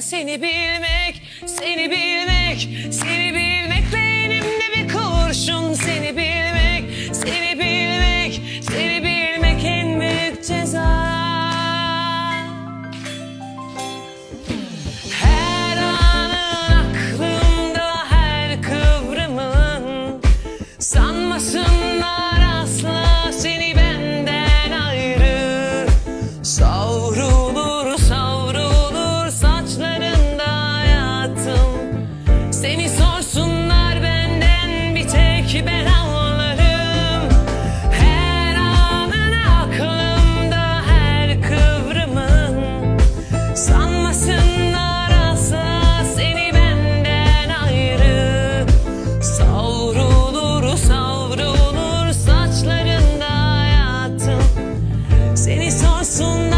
Seni bilmek, seni bilmek. Seni Esasın.